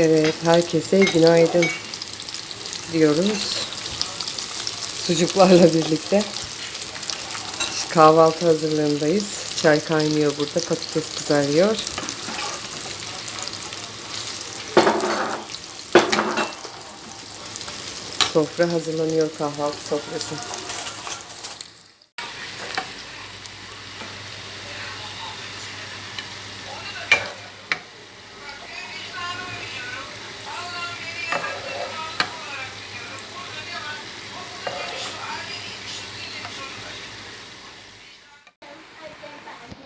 Evet, herkese günaydın diyoruz. Sucuklarla birlikte. Kahvaltı hazırlığındayız. Çay kaynıyor burada, patates kızarıyor. Sofra hazırlanıyor, kahvaltı sofrası.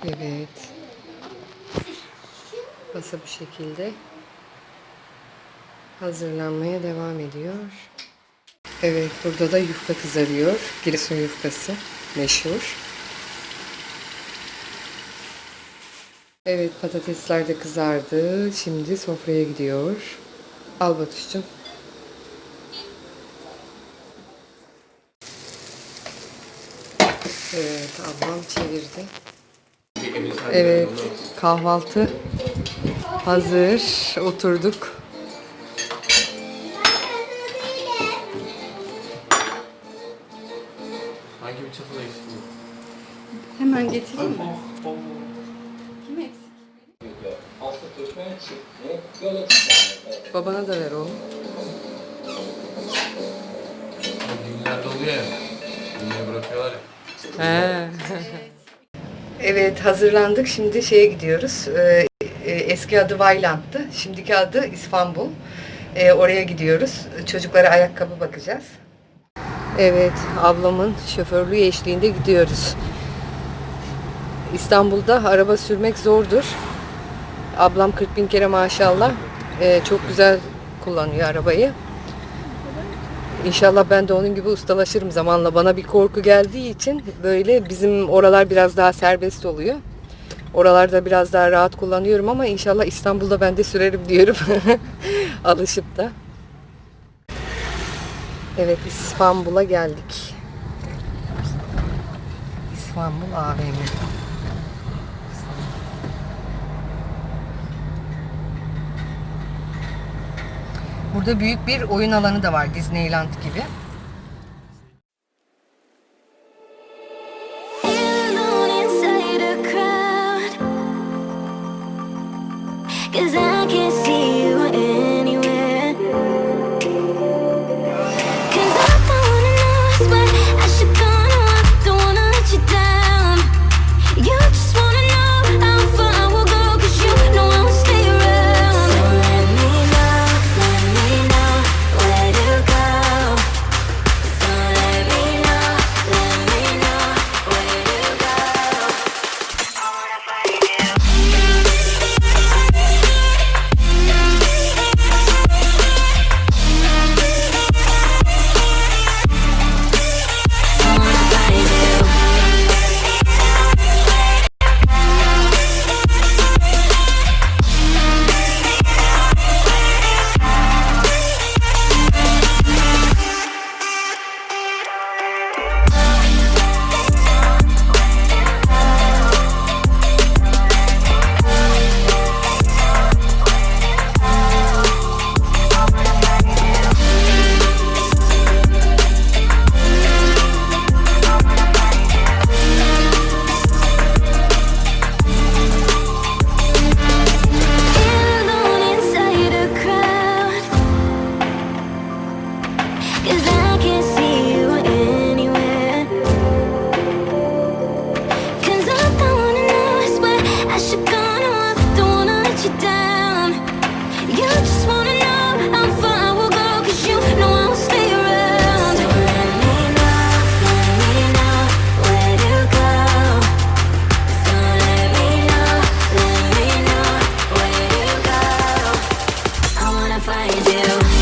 Evet. Masa bu şekilde hazırlanmaya devam ediyor. Evet, burada da yufka kızarıyor. Giresun yufkası meşhur. Evet, patatesler de kızardı. Şimdi sofraya gidiyor. Al Batuş'cum. Evet, ablam çevirdi. Evet, kahvaltı hazır. Oturduk. Hangi bir çatal eksik? Hemen getireyim mi? Kim eksik? Babana da ver oğlum. Düğünlerde oluyor ya. Düğüne bırakıyorlar ya. He. Evet hazırlandık. Şimdi şeye gidiyoruz. Ee, e, eski adı Vayland'dı. Şimdiki adı İstanbul. Ee, oraya gidiyoruz. Çocuklara ayakkabı bakacağız. Evet ablamın şoförlüğü eşliğinde gidiyoruz. İstanbul'da araba sürmek zordur. Ablam 40 bin kere maşallah ee, çok güzel kullanıyor arabayı. İnşallah ben de onun gibi ustalaşırım zamanla. Bana bir korku geldiği için böyle bizim oralar biraz daha serbest oluyor. Oralarda biraz daha rahat kullanıyorum ama inşallah İstanbul'da ben de sürerim diyorum. Alışıp da. Evet İstanbul'a geldik. İstanbul AVM. Burada büyük bir oyun alanı da var Disneyland gibi. find you.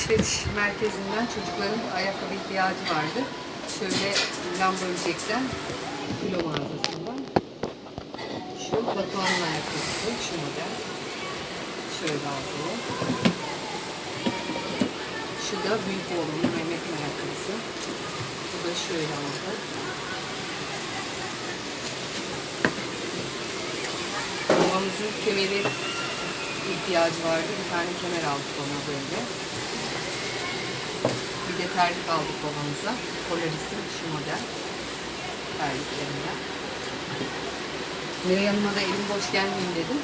Alışveriş merkezinden çocukların ayakkabı ihtiyacı vardı. Şöyle ölecekten kilo mağazasından. Şu Batuhan'ın ayakkabısı, şu model. Şöyle aldı. Şu da büyük oğlumun Mehmet'in ayakkabısı. Bu da şöyle aldı. Babamızın kemeri ihtiyacı vardı. Bir tane kemer aldık ona böyle. Bir de terlik aldık babamıza. Polaris'in şu model. Terliklerinden. Miray Hanım'a da elim boş gelmeyeyim dedim.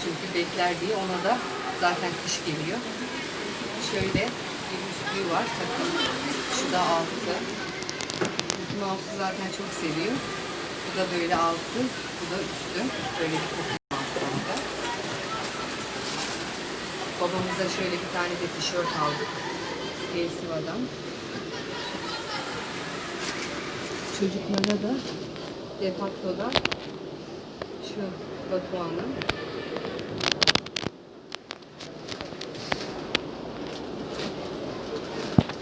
Çünkü bekler diye ona da zaten kış geliyor. Şöyle bir üstlüğü var takım. Şu da altı. Bütün altı zaten çok seviyor. Bu da böyle altı, bu da üstü. Böyle bir takım altı onda. Babamıza şöyle bir tane de tişört aldık. Elsiva'dan. Çocuklara da Defacto'da şu Batuhan'ın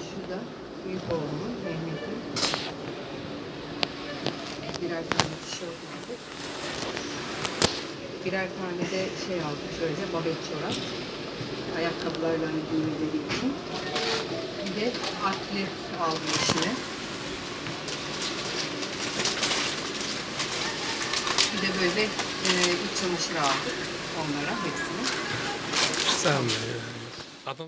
şu da büyük oğlumun Mehmet'in birer tane tişört aldık. Birer tane de şey aldık şöyle babet çorap. Ayakkabılarla hani giymeleri için. De atlet aldım içine. Bir de böyle e, iç çamaşır aldık onlara hepsini. Sen Adam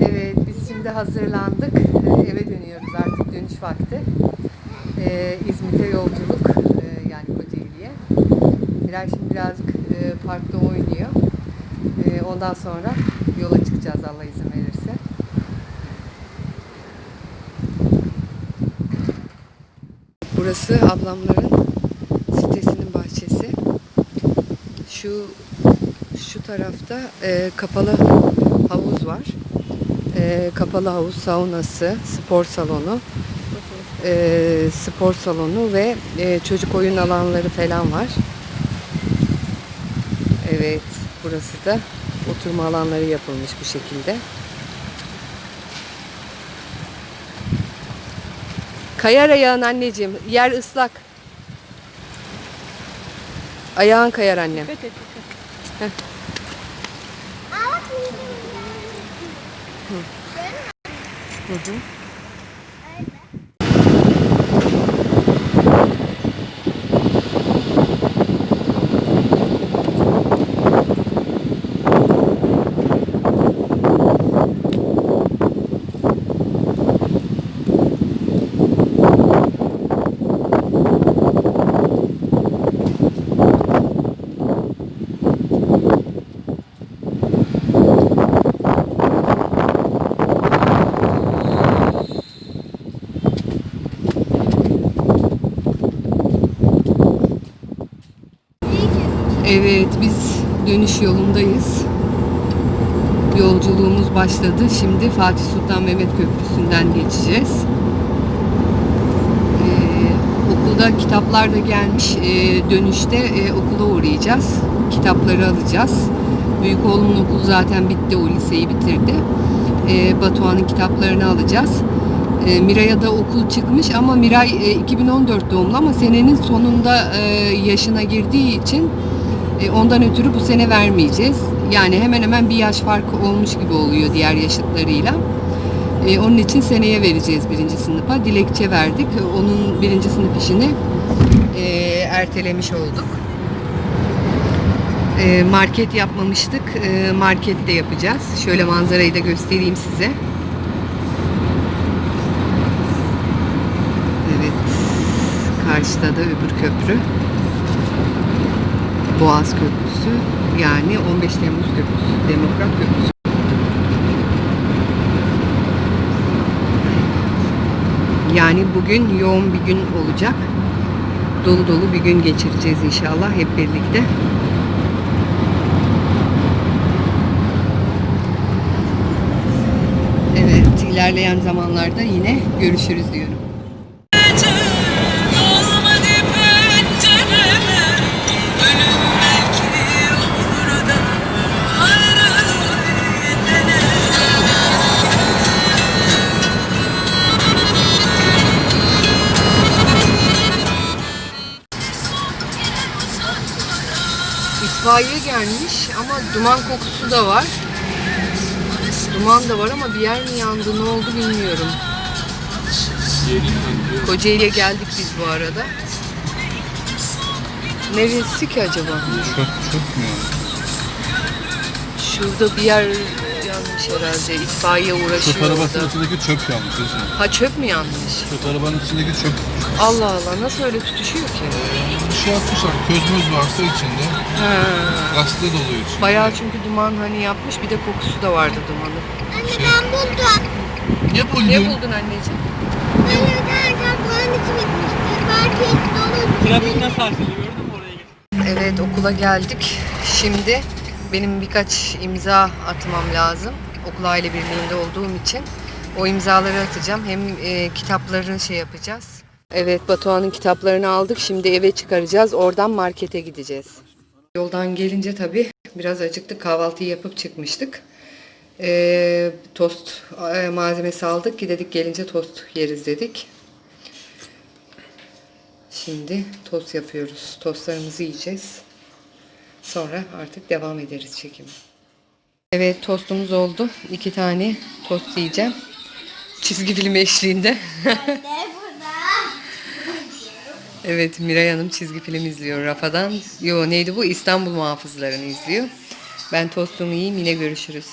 Evet, biz şimdi hazırlandık. Ee, eve dönüyoruz artık dönüş vakti. Ee, İzmit'e yolculuk, ee, yani Kocaeli'ye. Miray şimdi birazcık ee, parkta oynuyor. Ee, ondan sonra yola çıkacağız Allah izin verirse. Burası ablamların sitesinin bahçesi. Şu şu tarafta e, kapalı havuz var. E, kapalı havuz, saunası, spor salonu, e, spor salonu ve e, çocuk oyun alanları falan var. Evet, burası da oturma alanları yapılmış bu şekilde. Kayar ayağın anneciğim. Yer ıslak. Ayağın kayar annem. Hı hı. Evet biz dönüş yolundayız. Yolculuğumuz başladı. Şimdi Fatih Sultan Mehmet Köprüsü'nden geçeceğiz. Ee, okulda kitaplar da gelmiş. Ee, dönüşte e, okula uğrayacağız. Kitapları alacağız. Büyük oğlumun okulu zaten bitti. O liseyi bitirdi. Ee, Batuhan'ın kitaplarını alacağız. Ee, Miray'a da okul çıkmış ama Miray e, 2014 doğumlu ama senenin sonunda e, yaşına girdiği için e, ondan ötürü bu sene vermeyeceğiz. Yani hemen hemen bir yaş farkı olmuş gibi oluyor diğer yaşıtlarıyla. E, onun için seneye vereceğiz birinci sınıfa. Dilekçe verdik. Onun birinci sınıf işini e, ertelemiş olduk. Market yapmamıştık. E, market de yapacağız. Şöyle manzarayı da göstereyim size. Evet. Karşıda da öbür köprü. Boğaz Köprüsü yani 15 Temmuz Köprüsü, Demokrat Köprüsü. Yani bugün yoğun bir gün olacak. Dolu dolu bir gün geçireceğiz inşallah hep birlikte. Evet, ilerleyen zamanlarda yine görüşürüz diyorum. Gelmiş ama duman kokusu da var. Duman da var ama bir yer mi yandı ne oldu bilmiyorum. Kocaeli'ye geldik biz bu arada. Neresi ki acaba? Çöp, çöp mü? Şurada bir yer yanmış herhalde. İtfaiye uğraşıyor Çöp arabasının orada. içindeki çöp yanmış. Esin. Ha çöp mü yanmış? Çöp arabanın içindeki çöp. Allah Allah nasıl öyle tutuşuyor ki? Bir şey yapmışlar. Köz möz varsa içinde. Ha. Gazete doluyor içinde. Bayağı çünkü duman hani yapmış bir de kokusu da vardı dumanın. Anne Şey- ben buldum. Ne buldun? Ne buldun anneciğim? Ben evden buranın içi bitmiştir. Belki dolu. Trafik nasıl açıldı gördün mü oraya git. Evet okula geldik. Şimdi benim birkaç imza atmam lazım. Okul aile birliğinde olduğum için. O imzaları atacağım. Hem e, kitapları şey yapacağız. Evet Batuhan'ın kitaplarını aldık. Şimdi eve çıkaracağız. Oradan markete gideceğiz. Yoldan gelince tabii biraz acıktık. Kahvaltıyı yapıp çıkmıştık. E, tost e, malzemesi aldık. Gidedik gelince tost yeriz dedik. Şimdi tost yapıyoruz. Tostlarımızı yiyeceğiz. Sonra artık devam ederiz çekime. Evet tostumuz oldu. İki tane tost yiyeceğim. Çizgi film eşliğinde. Evet Miray Hanım çizgi film izliyor Rafa'dan. Yo neydi bu? İstanbul Muhafızlarını izliyor. Ben tostumu yiyeyim yine görüşürüz.